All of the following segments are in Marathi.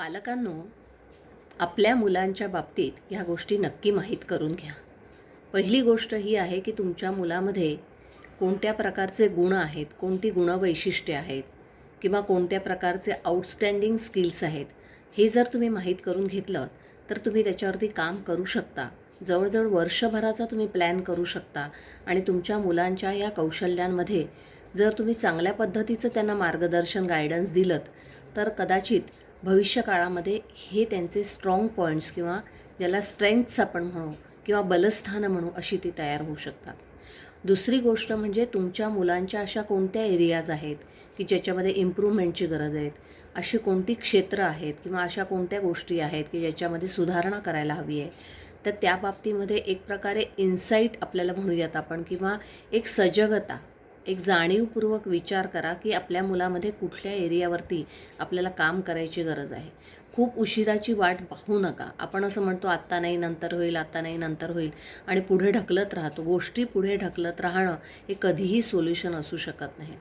पालकांनो आपल्या मुलांच्या बाबतीत ह्या गोष्टी नक्की माहीत करून घ्या. पहिली गोष्ट ही आहे की तुमच्या मुलामध्ये कोणत्या प्रकारचे गुण आहेत कोणती गुणवैशिष्ट्ये आहेत किंवा कोणत्या प्रकारचे आउटस्टँडिंग स्किल्स आहेत हे जर तुम्ही माहीत करून घेतलं तर तुम्ही त्याच्यावरती काम करू शकता. जवळजवळ वर्षभराचा तुम्ही प्लॅन करू शकता आणि तुमच्या मुलांच्या या कौशल्यांमध्ये जर तुम्ही चांगल्या पद्धतीचं त्यांना मार्गदर्शन गायडन्स दिलं तर कदाचित भविष्यकाळामध्ये हे त्यांचे स्ट्रॉंग पॉईंट्स किंवा ज्याला स्ट्रेंथ्स आपण म्हणू किंवा बलस्थानं म्हणू अशी ती तयार होऊ शकतात. दुसरी गोष्ट म्हणजे तुमच्या मुलांच्या अशा कोणत्या एरियाज आहेत की ज्याच्यामध्ये इम्प्रूव्हमेंटची गरज आहेत अशी कोणती क्षेत्र आहेत किंवा अशा कोणत्या गोष्टी आहेत की ज्याच्यामध्ये सुधारणा करायला हवी आहे? तर त्या बाबतीमध्ये एक प्रकारे इन्साईट आपल्याला म्हणूयात आपण किंवा एक सजगता एक जाणीवपूर्वक विचार करा की आपल्या मुलामध्ये कुठल्या एरियावरती आपल्याला काम करायची गरज आहे. खूप उशिराची वाट पाहू नका. आपण असं म्हणतो आत्ता नाही नंतर होईल आत्ता नाही नंतर होईल. आणि पुढे ढकलत राहतो. गोष्टी पुढे ढकलत राहणं हे कधीही सोल्युशन असू शकत नाही.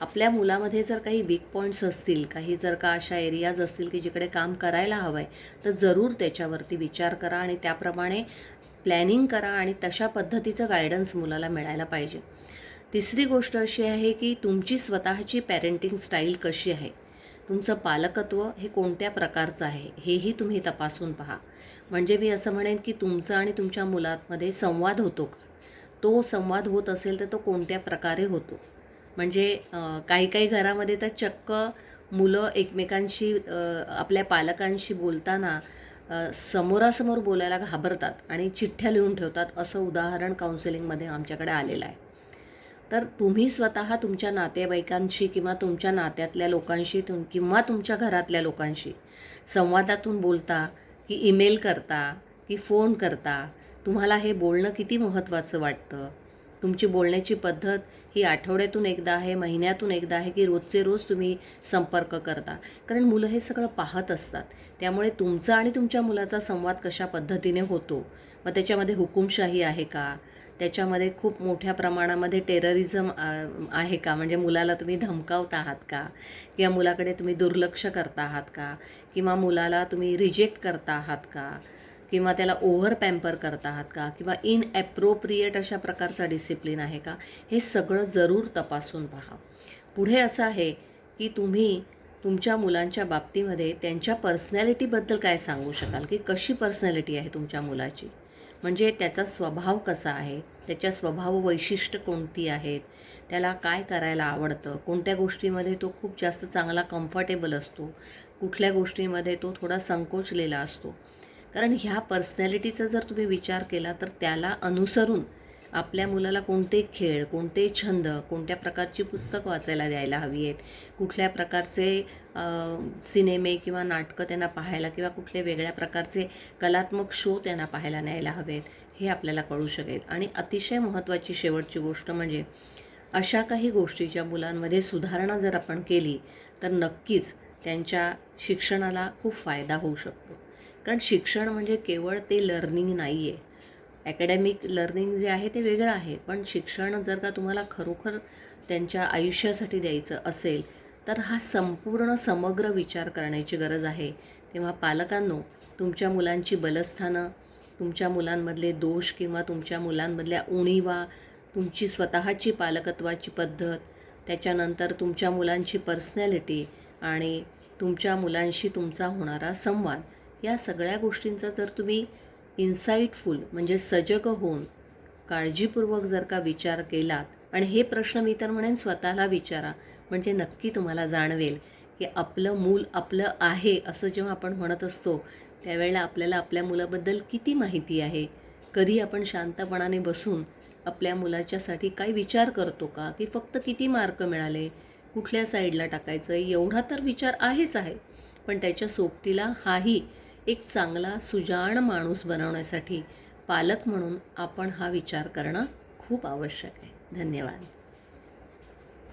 आपल्या मुलामध्ये जर काही वीक पॉईंट्स असतील काही जर का अशा एरियाज असतील की जिकडे काम करायला हवं आहे तर जरूर त्याच्यावरती विचार करा आणि त्याप्रमाणे प्लॅनिंग करा आणि तशा पद्धतीचं गायडन्स मुलाला मिळायला पाहिजे. तिसरी गोष्ट अशी आहे की तुमची स्वतःची पॅरेंटिंग स्टाईल कशी आहे? तुमचं पालकत्व हे कोणत्या प्रकारचं आहे? हेही तुम्ही तपासून पहा. म्हणजे मी असं म्हणेन की तुमचं आणि तुमच्या मुलांमध्ये संवाद होतो का? तो संवाद होत असेल तर तो कोणत्या प्रकारे होतो? म्हणजे काही काही घरामध्ये तर चक्क मुलं एकमेकांशी आपल्या पालकांशी बोलताना समोरासमोर बोलायला घाबरतात आणि चिठ्ठ्या लिहून ठेवतात. असं उदाहरण काउन्सिलिंगमध्ये आमच्याकडे आलेलं आहे. तर तुम्ही स्वतः तुमच्या नातेवाईकांशी किंवा तुमच्या नात्यातल्या लोकांशी तुम किंवा तुमच्या घरातल्या लोकांशी संवादातून बोलता की ईमेल करता की फोन करता तुम्हाला हे बोलणं किती महत्त्वाचं वाटतं? तुमची बोलण्याची पद्धत ही आठवड्यातून एकदा आहे महिन्यातून एकदा आहे की रोजचे रोज तुम्ही संपर्क करता. कारण मुलं हे सगळं पाहत असतात. त्यामुळे तुमचा आणि तुमच्या मुलाचा संवाद कशा पद्धतीने होतो? मग त्याच्यामध्ये हुकुमशाही आहे का? त्याच्यामध्ये खूप मोठ्या प्रमाणामध्ये टेररिझम आहे का? म्हणजे मुलाला तुम्ही धमकावत आहात का? किंवा मुलाकडे तुम्ही दुर्लक्ष करता आहात का? किंवा मुलाला तुम्ही रिजेक्ट करता आहात का? किंवा त्याला ओव्हर पॅम्पर करता आहात का? किंवा इन ॲप्रोप्रिएट अशा प्रकारचा डिसिप्लिन आहे का? हे सगळं जरूर तपासून पहा. पुढे असं आहे की तुम्ही तुमच्या मुलांच्या बाबतीमध्ये त्यांच्या पर्सनॅलिटीबद्दल काय सांगू शकाल? की कशी पर्सनॅलिटी आहे तुमच्या मुलाची? म्हणजे त्याचा स्वभाव कसा आहे? त्याच्या स्वभाव वैशिष्ट्य कोणती आहेत? त्याला काय करायला आवडतं? कोणत्या गोष्टीमध्ये तो खूप जास्त चांगला कम्फर्टेबल असतो? कुठल्या गोष्टीमध्ये तो थोडा संकोचलेला असतो? कारण ह्या पर्सनॅलिटीचा जर तुम्ही विचार केला तर त्याला अनुसरून आपल्या मुलाला कोणते खेळ कोणते छंद कोणत्या प्रकारची पुस्तक वाचायला द्यायला हवी आहेत कुठल्या प्रकारचे सिनेमे किंवा नाटकं त्यांना पाहायला किंवा कुठले वेगळ्या प्रकारचे कलात्मक शो त्यांना पाहायला न्यायला हवेत हे आपल्याला कळू शकेल. आणि अतिशय महत्त्वाची शेवटची गोष्ट म्हणजे अशा काही गोष्टीच्या मुलांमध्ये सुधारणा जर आपण केली तर नक्कीच त्यांच्या शिक्षणाला खूप फायदा होऊ शकतो. कारण शिक्षण म्हणजे केवळ ते लर्निंग नाही आहे ॲकॅडमिक लर्निंग जे आहे ते वेगळं आहे. पण शिक्षण जर का तुम्हाला खरोखर त्यांच्या आयुष्यासाठी द्यायचं असेल तर हा संपूर्ण समग्र विचार करण्याची गरज आहे. तेव्हा पालकांनो तुमच्या मुलांची बलस्थानं तुमच्या मुलांमधले दोष किंवा तुमच्या मुलांमधल्या उणीवा तुमची स्वतःची पालकत्वाची पद्धत त्याच्यानंतर तुमच्या मुलांची पर्सनॅलिटी आणि तुमच्या मुलांशी तुमचा होणारा संवाद या सगळ्या गोष्टींचा जर तुम्ही इन्साईटफुल म्हणजे सजग होऊन काळजीपूर्वक जर का विचार केलात आणि हे प्रश्न मी तर म्हणेन स्वतःला विचारा म्हणजे नक्की तुम्हाला जाणवेल की आपलं मूल आपलं आहे असं जेव्हा आपण म्हणत असतो त्यावेळेला आपल्याला आपल्या मुलाबद्दल किती माहिती आहे? कधी आपण शांतपणाने बसून आपल्या मुलाच्यासाठी काय विचार करतो का? की फक्त किती मार्क मिळाले? कुठल्या साईडला टाकायचं? एवढा तर विचार आहेच आहे. पण त्याच्या सोबतीला हाही एक चांगला सुजाण माणूस बनवण्यासाठी पालक म्हणून आपण हा विचार करणं खूप आवश्यक आहे. धन्यवाद.